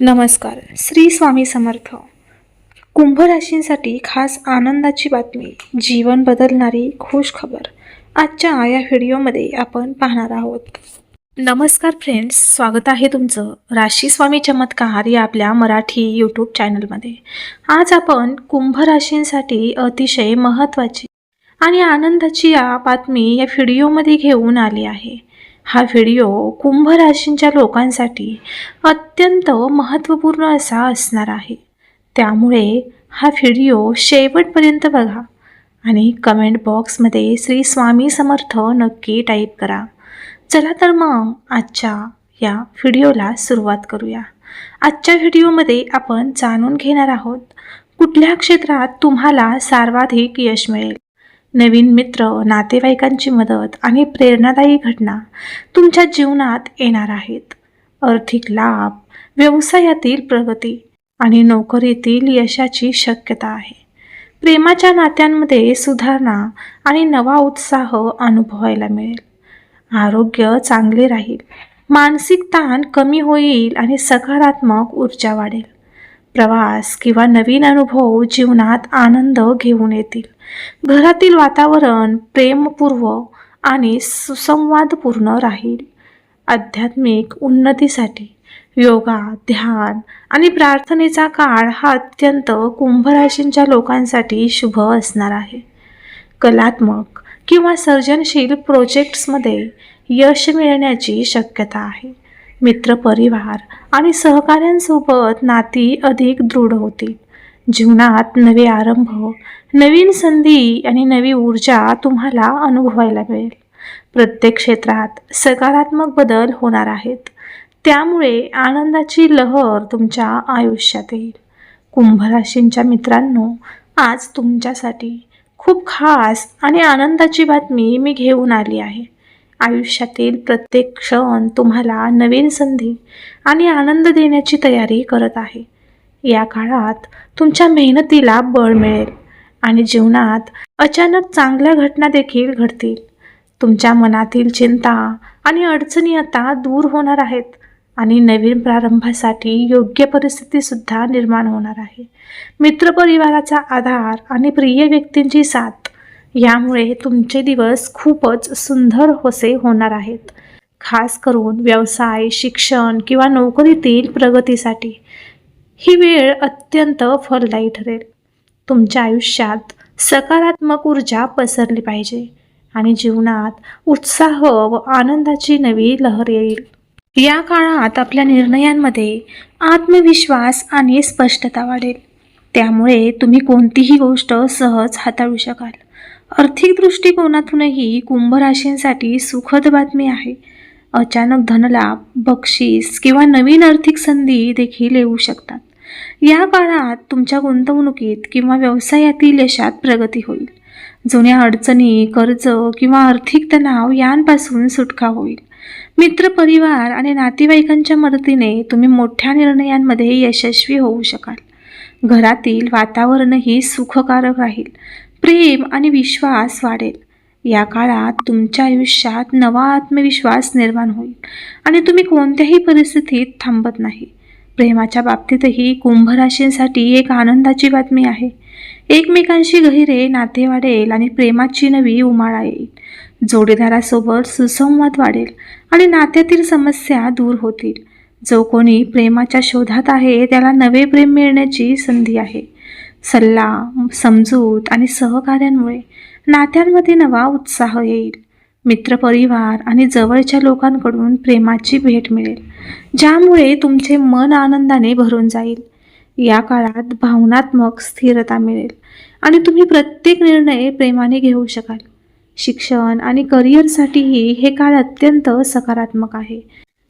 नमस्कार. श्री स्वामी समर्थ. कुंभ राशींसाठी खास आनंदाची बातमी जीवन बदलणारी खुश खबर. आजच्या या व्हिडिओमध्ये आपण पाहणार आहोत. नमस्कार फ्रेंड्स स्वागत आहे तुमचं राशी स्वामी चमत्कार या आपल्या मराठी यूट्यूब चॅनलमध्ये आज आपण कुंभ राशींसाठी अतिशय महत्त्वाची आणि आनंदाची या बातमी या व्हिडिओमध्ये घेऊन आली आहे. हा व्हिडिओ कुंभ राशींच्या लोकांसाठी अत्यंत महत्त्वपूर्ण असा असणार आहे. त्यामुळे हा व्हिडिओ शेवटपर्यंत बघा आणि कमेंट बॉक्समध्ये श्री स्वामी समर्थ नक्की टाईप करा. चला तर मग आजच्या या व्हिडिओला सुरुवात करूया. आजच्या व्हिडिओमध्ये आपण जाणून घेणार आहोत कुठल्या क्षेत्रात तुम्हाला सर्वाधिक यश मिळेल? नवीन मित्र नातेवाईकांची मदत आणि प्रेरणादायी घटना तुमच्या जीवनात येणार आहेत. आर्थिक लाभ व्यवसायातील प्रगती आणि नोकरीतील यशाची शक्यता आहे. प्रेमाच्या नात्यांमध्ये सुधारणा आणि नवा उत्साह अनुभवायला मिळेल. आरोग्य चांगले राहील. मानसिक ताण कमी होईल आणि सकारात्मक ऊर्जा वाढेल. प्रवास किंवा नवीन अनुभव जीवनात आनंद घेऊन येतील. घरातील वातावरण प्रेमपूर्व आणि सुसंवादपूर्ण राहील. आध्यात्मिक उन्नतीसाठी योगा ध्यान आणि प्रार्थनेचा काळ हा अत्यंत कुंभराशींच्या लोकांसाठी शुभ असणार आहे. कलात्मक किंवा सर्जनशील प्रोजेक्ट्समध्ये यश मिळण्याची शक्यता आहे. मित्रपरिवार आणि सहकाऱ्यांसोबत नाती अधिक दृढ होतील जीवनात नवे आरंभ नवीन संधी आणि नवी ऊर्जा तुम्हाला अनुभवायला मिळेल. प्रत्येक क्षेत्रात सकारात्मक बदल होणार आहेत. त्यामुळे आनंदाची लहर तुमच्या आयुष्यात येईल. कुंभराशींच्या मित्रांनो आज तुमच्यासाठी खूप खास आणि आनंदाची बातमी मी घेऊन आली आहे. आयुष्यातील प्रत्येक क्षण तुम्हाला नवीन संधी आणि आनंद देण्याची तयारी करत आहे. या काळात तुमच्या मेहनतीला बळ मिळेल आणि जीवनात अचानक चांगल्या घटना देखील घडतील. तुमच्या मनातील चिंता आणि अडचणी आता दूर होणार आहेत आणि नवीन प्रारंभासाठी योग्य परिस्थितीसुद्धा निर्माण होणार आहे. मित्रपरिवाराचा आधार आणि प्रिय व्यक्तींची साथ यामुळे तुमचे दिवस खूपच सुंदर होसे होणार आहेत. खास करून व्यवसाय शिक्षण किंवा नोकरीतील प्रगतीसाठी. ही वेळ अत्यंत फलदायी ठरेल. तुमच्या आयुष्यात सकारात्मक ऊर्जा पसरली पाहिजे आणि जीवनात उत्साह व आनंदाची नवी लहर येईल. या काळात आपल्या निर्णयांमध्ये आत्मविश्वास आणि स्पष्टता वाढेल. त्यामुळे तुम्ही कोणतीही गोष्ट सहज हाताळू शकाल. आर्थिक दृष्टिकोनातूनही कुंभ राशींसाठी सुखद बातमी आहे. अचानक धनलाभ बक्षीस किंवा नवीन आर्थिक संधी देखील येऊ शकतात. या काळात तुमच्या गुंतवणुकीत किंवा व्यवसायातील यशात प्रगती होईल. जुन्या अडचणी कर्ज किंवा आर्थिक तणाव यांपासून सुटका होईल. मित्रपरिवार आणि नातेवाईकांच्या मदतीने तुम्ही मोठ्या निर्णयांमध्ये यशस्वी होऊ शकाल. घरातील वातावरणही सुखकारक राहील. प्रेम आणि विश्वास वाढेल. या काळात तुमच्या आयुष्यात नवा आत्मविश्वास निर्माण होईल आणि तुम्ही कोणत्याही परिस्थितीत थांबत नाही. प्रेमाच्या बाबतीतही कुंभ राशींसाठी एक आनंदाची बातमी आहे. एकमेकांशी गहिरे नाते वाढेल आणि प्रेमाची नवी उमाळा येईल. जोडीदारासोबत सुसंवाद वाढेल आणि नात्यातील समस्या दूर होतील. जो कोणी प्रेमाच्या शोधात आहे त्याला नवे प्रेम मिळण्याची संधी आहे. सल्ला समजूत आणि सहकार्यांमुळे नात्यांमध्ये नवा उत्साह येईल. मित्रपरिवार आणि जवळच्या लोकांकडून प्रेमाची भेट मिळेल ज्यामुळे तुमचे मन आनंदाने भरून जाईल. या काळात भावनात्मक स्थिरता मिळेल आणि तुम्ही प्रत्येक निर्णय प्रेमाने घेऊ शकाल. शिक्षण आणि करिअरसाठीही हे काळ अत्यंत सकारात्मक आहे.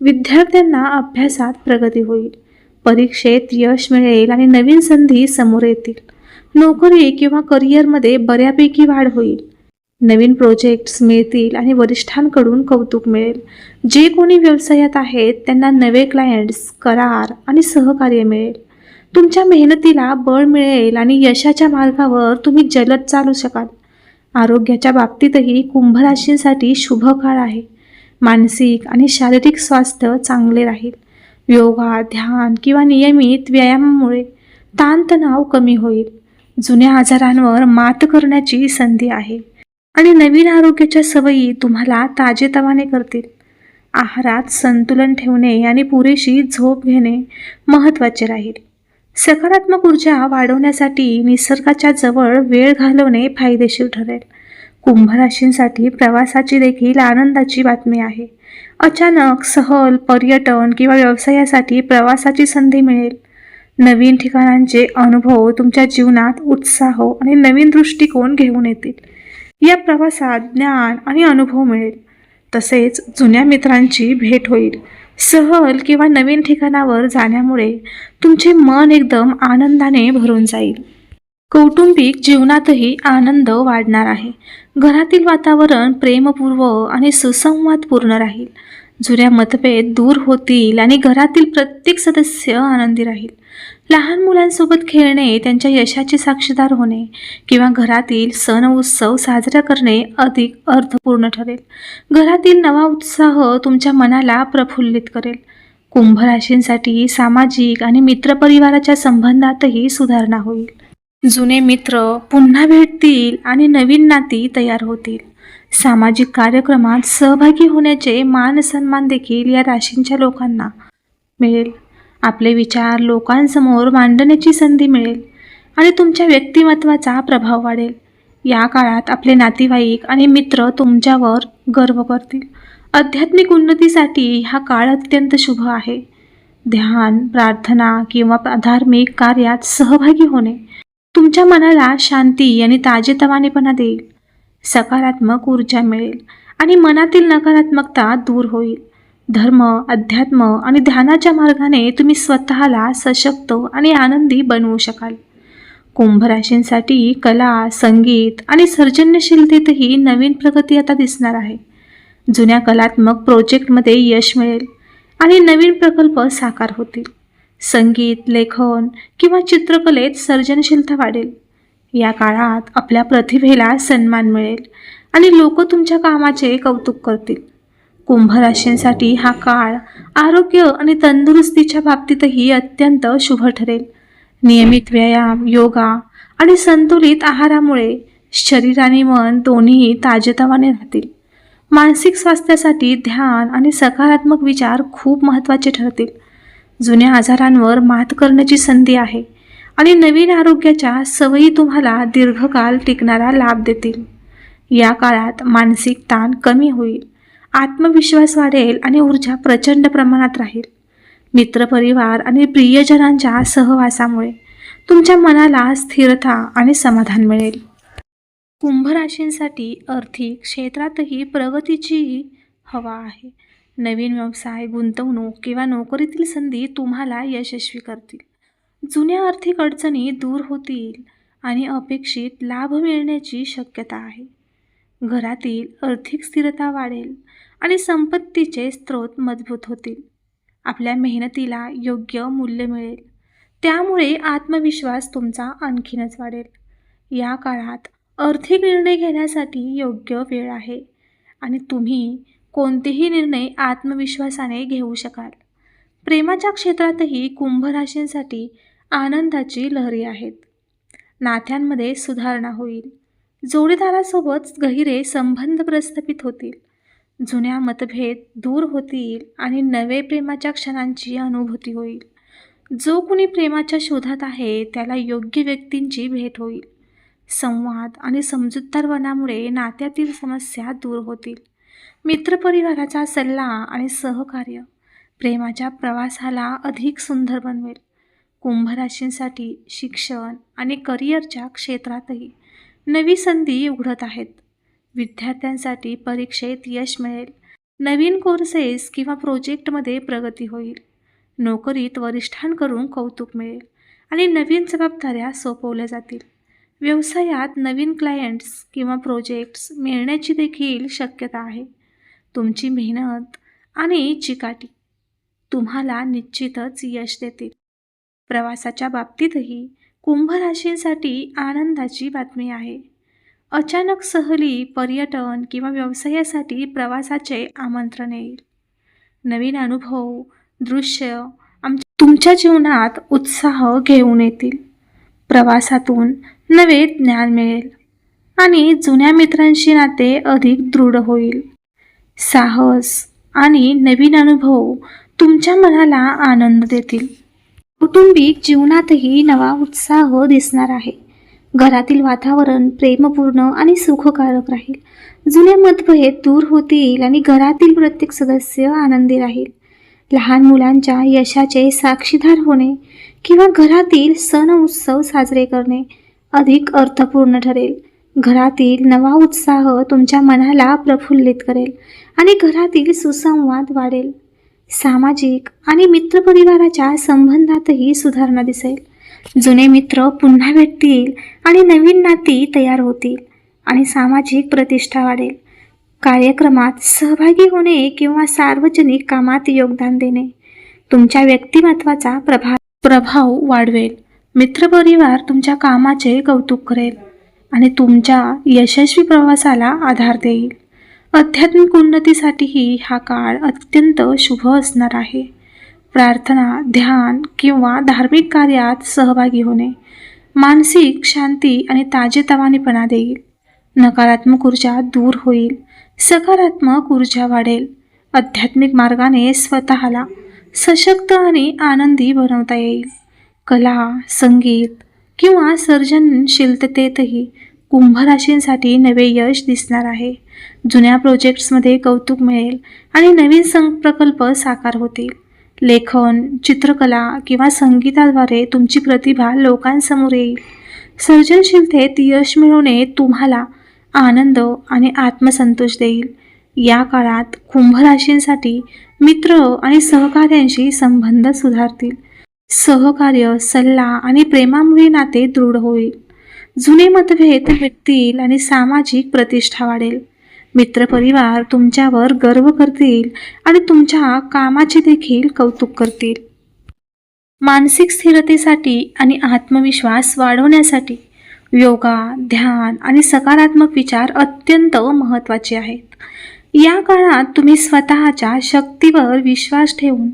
विद्यार्थ्यांना अभ्यासात प्रगती होईल. परीक्षेत यश मिळेल आणि नवीन संधी समोर येतील. नोकरी किंवा करिअरमध्ये बऱ्यापैकी वाढ होईल. नवीन प्रोजेक्ट्स मिळतील आणि वरिष्ठांकडून कौतुक मिळेल. जे कोणी व्यवसायात आहेत त्यांना नवे क्लायंट्स करार आणि सहकार्य मिळेल. तुमच्या मेहनतीला बळ मिळेल आणि यशाच्या मार्गावर तुम्ही जलद चालू शकाल. आरोग्याच्या बाबतीतही कुंभराशींसाठी शुभ काळ आहे. मानसिक आणि शारीरिक स्वास्थ्य चांगले राहील. योगा ध्यान किंवा नियमित व्यायामामुळे ताणतणाव कमी होईल. जुन्या आजारांवर मात करण्याची संधी आहे. आणि नवीन आरोग्याच्या सवयी तुम्हाला ताजेतवाने करतील. आहारात संतुलन ठेवणे आणि पुरेशी झोप घेणे महत्त्वाचे राहील. सकारात्मक ऊर्जा वाढवण्यासाठी निसर्गाच्या जवळ वेळ घालवणे फायदेशीर ठरेल. कुंभराशींसाठी प्रवासाची देखील आनंदाची बातमी आहे. अचानक सहल पर्यटन किंवा व्यवसायासाठी प्रवासाची संधी मिळेल. नवीन ठिकाणांचे अनुभव तुमच्या जीवनात उत्साह आणि नवीन दृष्टिकोन घेऊन येतील. या प्रवासात ज्ञान आणि अनुभव मिळेल. तसेच जुन्या मित्रांची भेट होईल. सहल किंवा नवीन ठिकाणावर जाण्यामुळे तुमचे मन एकदम आनंदाने भरून जाईल. कौटुंबिक जीवनातही आनंद वाढणार आहे. घरातील वातावरण प्रेमपूर्व आणि सुसंवादपूर्ण राहील. जुन्या मतभेद दूर होतील आणि घरातील प्रत्येक सदस्य आनंदी राहील. लहान मुलांसोबत खेळणे त्यांच्या यशाचे साक्षीदार होणे किंवा घरातील सण उत्सव साजरा करणे अधिक अर्थपूर्ण ठरेल. घरातील नवा उत्साह तुमच्या मनाला प्रफुल्लित करेल. कुंभ राशींसाठी सामाजिक आणि मित्रपरिवाराच्या संबंधातही सुधारणा होईल. जुने मित्र पुन्हा भेटतील आणि नवीन नाती तयार होतील. सामाजिक कार्यक्रमात सहभागी होण्याचे मान सन्मान देखील या राशींच्या लोकांना मिळेल. आपले विचार लोकांसमोर मांडण्याची संधी मिळेल आणि तुमच्या व्यक्तिमत्वाचा प्रभाव वाढेल. या काळात आपले नातेवाईक आणि मित्र तुमच्यावर गर्व करतील. आध्यात्मिक उन्नतीसाठी हा काळ अत्यंत शुभ आहे. ध्यान प्रार्थना किंवा धार्मिक कार्यात सहभागी होणे तुमच्या मनाला शांती आणि ताजेतवानेपणा देईल. सकारात्मक ऊर्जा मिळेल आणि मनातील नकारात्मकता दूर होईल. धर्म अध्यात्म आणि ध्यानाच्या मार्गाने तुम्ही स्वतःला सशक्त आणि आनंदी बनवू शकाल. कुंभराशींसाठी कला संगीत आणि सर्जनशीलतेतही नवीन प्रगती आता दिसणार आहे. जुन्या कलात्मक प्रोजेक्टमध्ये यश मिळेल आणि नवीन प्रकल्प साकार होतील. संगीत लेखन किंवा चित्रकलेत सर्जनशीलता वाढेल. या काळात आपल्या प्रतिभेला सन्मान मिळेल आणि लोक तुमच्या कामाचे कौतुक करतील. कुंभ राशींसाठी हा काळ आरोग्य आणि तंदुरुस्तीच्या बाबतीतही अत्यंत शुभ ठरेल. नियमित व्यायाम योगा आणि संतुलित आहारामुळे शरीर आणि मन दोन्ही ताजेतवाने राहतील. मानसिक स्वास्थ्यासाठी ध्यान आणि सकारात्मक विचार खूप महत्त्वाचे ठरतील. जुन्या आजारांवर मात करण्याची संधी आहे. आणि नवीन आरोग्याच्या सवयी तुम्हाला दीर्घकाळ टिकणारा लाभ देतील. या काळात मानसिक ताण कमी होईल आत्मविश्वास वाढेल आणि ऊर्जा प्रचंड प्रमाणात राहील. मित्रपरिवार आणि प्रियजनांच्या सहवासामुळे तुमच्या मनाला स्थिरता आणि समाधान मिळेल. कुंभ राशींसाठी आर्थिक क्षेत्रातही प्रगतीची हवा आहे. नवीन व्यवसाय गुंतवणूक किंवा नोकरीतील संधी तुम्हाला यशस्वी करतील. जुन्या आर्थिक अडचणी दूर होतील आणि अपेक्षित लाभ मिळण्याची शक्यता आहे. घरातील आर्थिक स्थिरता वाढेल आणि संपत्तीचे स्रोत मजबूत होतील. आपल्या मेहनतीला योग्य मूल्य मिळेल. त्यामुळे आत्मविश्वास तुमचा आणखीनच वाढेल. या काळात आर्थिक निर्णय घेण्यासाठी योग्य वेळ आहे आणि तुम्ही कोणतेही निर्णय आत्मविश्वासाने घेऊ शकाल. प्रेमाच्या क्षेत्रातही कुंभ राशींसाठी आनंदाची लहरी आहेत. नात्यांमध्ये सुधारणा होईल. जोडीदारासोबत गहिरे संबंध प्रस्थापित होतील. जुन्या मतभेद दूर होतील आणि नवे प्रेमाच्या क्षणांची अनुभूती होईल. जो कुणी प्रेमाच्या शोधात आहे त्याला योग्य व्यक्तींची भेट होईल. संवाद आणि समजूतदारपणामुळे नात्यातील समस्या दूर होतील. मित्रपरिवाराचा सल्ला आणि सहकार्य प्रेमाच्या प्रवासाला अधिक सुंदर बनवेल. कुंभराशींसाठी शिक्षण आणि करिअरच्या क्षेत्रातही नवी संधी उघडत आहेत. विद्यार्थ्यांसाठी परीक्षेत यश मिळेल. नवीन कोर्सेस किंवा प्रोजेक्टमध्ये प्रगती होईल. नोकरीत वरिष्ठांकडून कौतुक मिळेल आणि नवीन जबाबदाऱ्या सोपवल्या जातील. व्यवसायात नवीन क्लायंट्स किंवा प्रोजेक्ट्स मिळण्याची देखील शक्यता आहे. तुमची मेहनत आणि चिकाटी तुम्हाला निश्चितच यश देतील. प्रवासाच्या बाबतीतही कुंभ राशींसाठी आनंदाची बातमी आहे. अचानक सहली पर्यटन किंवा व्यवसायासाठी प्रवासाचे आमंत्रण येईल. नवीन अनुभव दृश्य आम तुमच्या जीवनात उत्साह घेऊन येतील. प्रवासातून नवे ज्ञान मिळेल आणि जुन्या मित्रांशी नाते अधिक दृढ होईल. साहस आणि नवीन अनुभव तुमच्या मनाला आनंद देतील. कौटुंबिक जीवनातही नवा उत्साह दिसणार आहे. घरातील वातावरण प्रेमपूर्ण आणि सुखकारक राहील. जुने मतभेद दूर होतील आणि घरातील प्रत्येक सदस्य आनंदी राहील. लहान मुलांच्या यशाचे साक्षीदार होणे किंवा घरातील सण उत्सव साजरे करणे अधिक अर्थपूर्ण ठरेल. घरातील नवा उत्साह तुमच्या मनाला प्रफुल्लित करेल आणि घरातील सुसंवाद वाढेल. सामाजिक आणि मित्रपरिवाराच्या संबंधातही सुधारणा दिसेल. जुने मित्र पुन्हा भेटतील आणि नवीन नाती तयार होतील आणि सामाजिक प्रतिष्ठा वाढेल. कार्यक्रमात सहभागी होणे किंवा सार्वजनिक कामात योगदान देणे तुमच्या व्यक्तिमत्वाचा प्रभाव प्रभाव वाढवेल. मित्रपरिवार तुमच्या कामाचे कौतुक करेल आणि तुमच्या यशस्वी प्रवासाला आधार देईल. आध्यात्मिक उन्नतीसाठीही हा काळ अत्यंत शुभ असणार आहे. प्रार्थना ध्यान किंवा धार्मिक कार्यात सहभागी होणे मानसिक शांती आणि ताजेतवानेपणा देईल. नकारात्मक ऊर्जा दूर होईल. सकारात्मक ऊर्जा वाढेल. आध्यात्मिक मार्गाने स्वतःला सशक्त आणि आनंदी बनवता येईल. कला संगीत किंवा सर्जनशीलतेतही कुंभराशींसाठी नवे यश दिसणार आहे. जुन्या प्रोजेक्ट्समध्ये कौतुक मिळेल आणि नवीन सं प्रकल्प साकार होतील. लेखन चित्रकला किंवा संगीताद्वारे तुमची प्रतिभा लोकांसमोर येईल. सर्जनशीलतेत यश मिळवणे तुम्हाला आनंद आणि आत्मसंतोष देईल. या काळात कुंभ राशींसाठी मित्र आणि सहकार्यांशी संबंध सुधारतील. सहकार्य सल्ला आणि प्रेमामुळे नाते दृढ होईल. जुने मतभेद मिटतील आणि सामाजिक प्रतिष्ठा वाढेल. मित्रपरिवार तुमच्यावर गर्व करतील आणि तुमच्या कामाचे देखील कौतुक करतील. मानसिक स्थिरतेसाठी आणि आत्मविश्वास वाढवण्यासाठी योगा ध्यान आणि सकारात्मक विचार अत्यंत महत्त्वाचे आहेत. या काळात तुम्ही स्वतःच्या शक्तीवर विश्वास ठेवून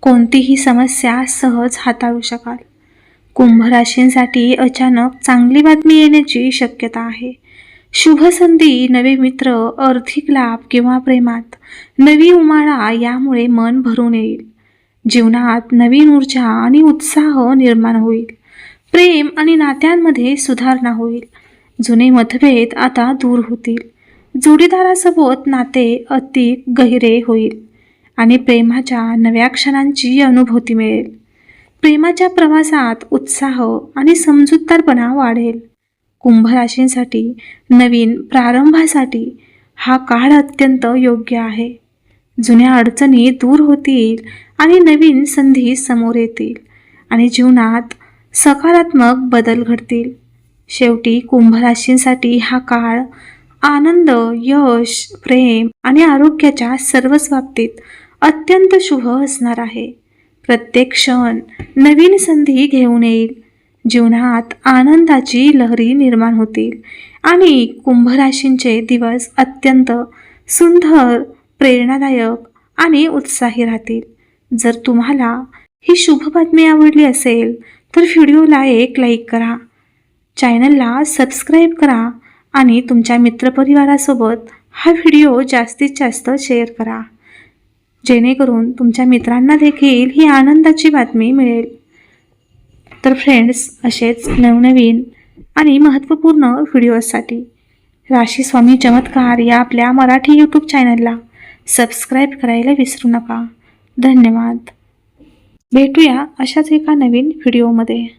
कोणतीही समस्या सहज हाताळू शकाल. कुंभ राशींसाठी अचानक चांगली बातमी येण्याची शक्यता आहे. शुभ संधी नवे मित्र आर्थिक लाभ किंवा प्रेमात नवी उमाळा यामुळे मन भरून येईल. जीवनात नवीन ऊर्जा आणि उत्साह निर्माण होईल. प्रेम आणि नात्यांमध्ये सुधारणा होईल. जुने मतभेद आता दूर होतील. जोडीदारासोबत नाते अधिक गहिरे होईल आणि प्रेमाच्या नव्या क्षणांची अनुभूती मिळेल. प्रेमाच्या प्रवासात उत्साह आणि समजूतदारपणा वाढेल. कुंभ राशींसाठी नवीन प्रारंभासाठी हा काळ अत्यंत योग्य आहे. जुन्या अडचणी दूर होतील आणि नवीन संधी समोर येतील आणि जीवनात सकारात्मक बदल घडतील. शेवटी कुंभराशींसाठी हा काळ आनंद यश प्रेम आणि आरोग्याच्या सर्वच बाबतीत अत्यंत शुभ असणार आहे. प्रत्येक क्षण नवीन संधी घेऊन येईल. जीवनात आनंदाची लहरी निर्माण होतील. आणि कुंभ राशींचे दिवस अत्यंत सुंदर प्रेरणादायक आणि उत्साही राहतील. जर तुम्हाला ही शुभ बातमी आवडली असेल तर व्हिडिओला एक लाईक करा. चॅनलला सबस्क्राईब करा आणि तुमच्या मित्रपरिवारासोबत हा व्हिडिओ जास्तीत जास्त शेअर करा. जेणेकरून तुमच्या मित्रांना देखील ही आनंदाची बातमी मिळेल. तर फ्रेंड्स असेच नवनवीन आणि महत्त्वपूर्ण व्हिडिओसाठी राशी स्वामी चमत्कार या आपल्या मराठी यूट्यूब चॅनलला सबस्क्राईब करायला विसरू नका. धन्यवाद. भेटूया अशाच एका नवीन व्हिडिओमध्ये